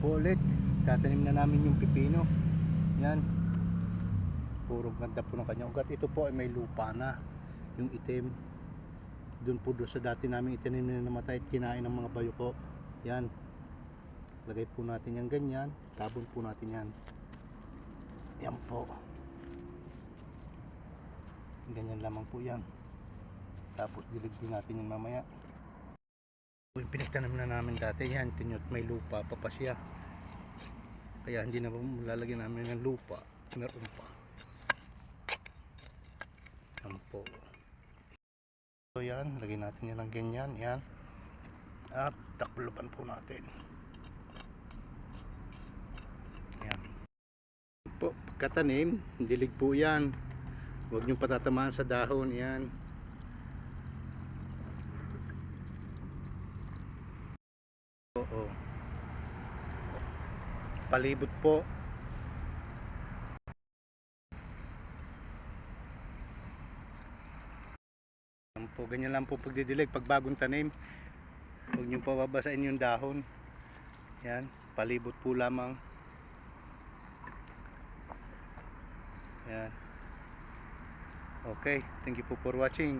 po ulit. Tatanim na namin yung pipino. Yan. Puro ganda po ng kanyang ugat. Ito po ay may lupa na. Yung itim. Doon po doon sa dati namin itanim na namatay at kinain ng mga bayuko. Yan. Lagay po natin yan ganyan. Tabon po natin yan. Yan po. Ganyan lamang po yan. Tapos dilig din natin yung mamaya. Yung pinagtanim na namin dati yan, tinyot may lupa pa pa siya. Kaya hindi na lalagyan namin ng lupa. Meron pa. Yan po. So yan, lagyan natin yan ng ganyan. Yan. At takluban po natin. Yan. Po, pagkatanim, dilig po yan. Huwag niyong patatamaan sa dahon. Yan. Oo. Palibot po. Po, ganyan lang po pagdidilig. Pag bagong tanim, huwag niyong pababasain yung dahon. Yan, palibot po lamang. Yan. Okay, thank you po for watching.